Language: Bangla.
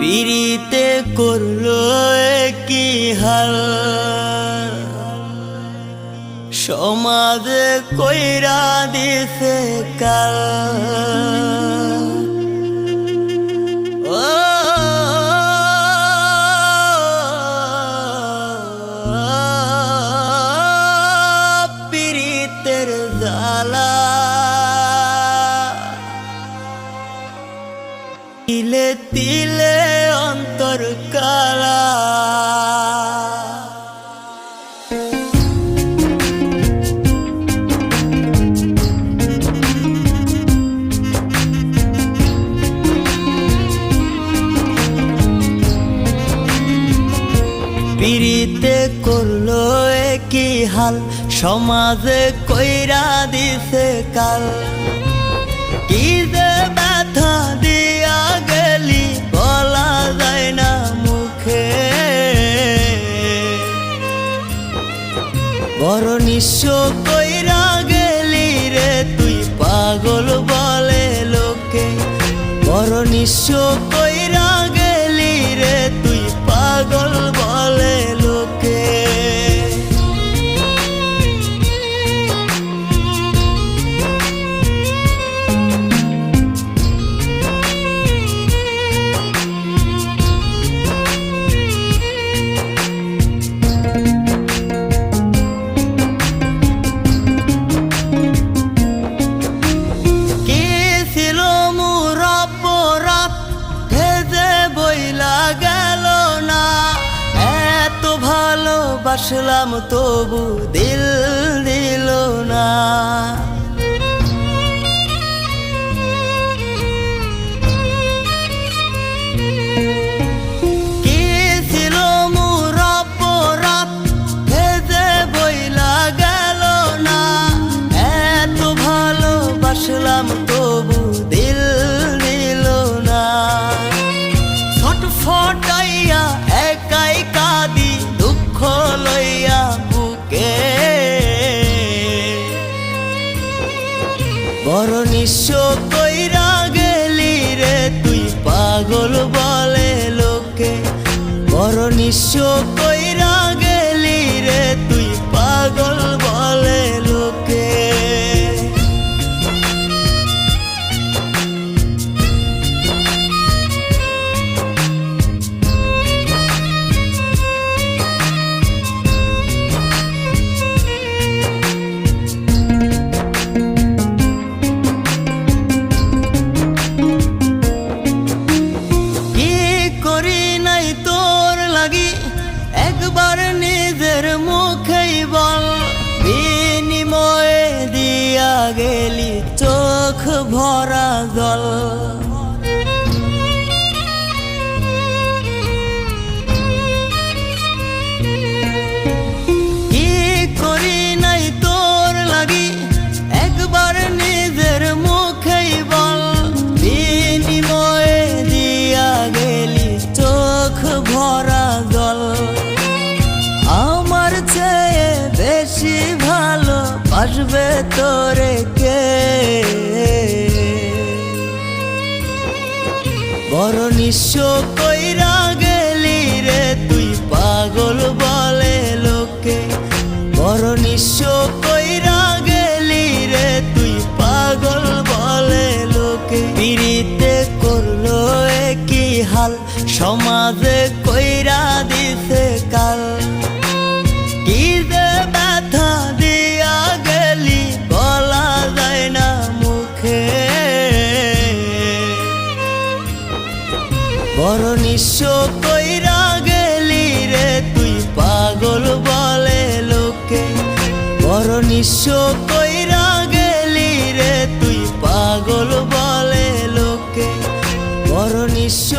পিড়িতে করল কি হাল। সমাজ কইরা দিছে কাল। পিড়িতে করল কি হাল সমাজে কইরা দিছে কাল। কি বড় নিঃস্ব কইরা গেলি রে তুই পাগল বলে লোকে। বড় নিঃস্ব কইরা ভালোবাসলাম তবু দিল দিল না। নিঃস্ব কইরা গেলি রে তুই পাগল বলে লোকে। বড় কইরা লাগি একবার নিজের মুখেই বল। বিনিময়ে দিয়া গেলি চোখ ভরা জল। বাসবে তোরে কে? বড় নিঃস্ব কইরা গেলি রে, তুই পাগল বলে লোকে। বড় নিঃস্ব কইরা গেলি রে, তুই পাগল বলে লোকে। পিড়িতে করল কি হাল, সমাজে বড় নিঃস্ব কইরা গেলি রে তুই পাগল বলে লোকে। বড় নিঃস্ব কইরা গেলি রে তুই পাগল বলে লোকে। নিঃস্ব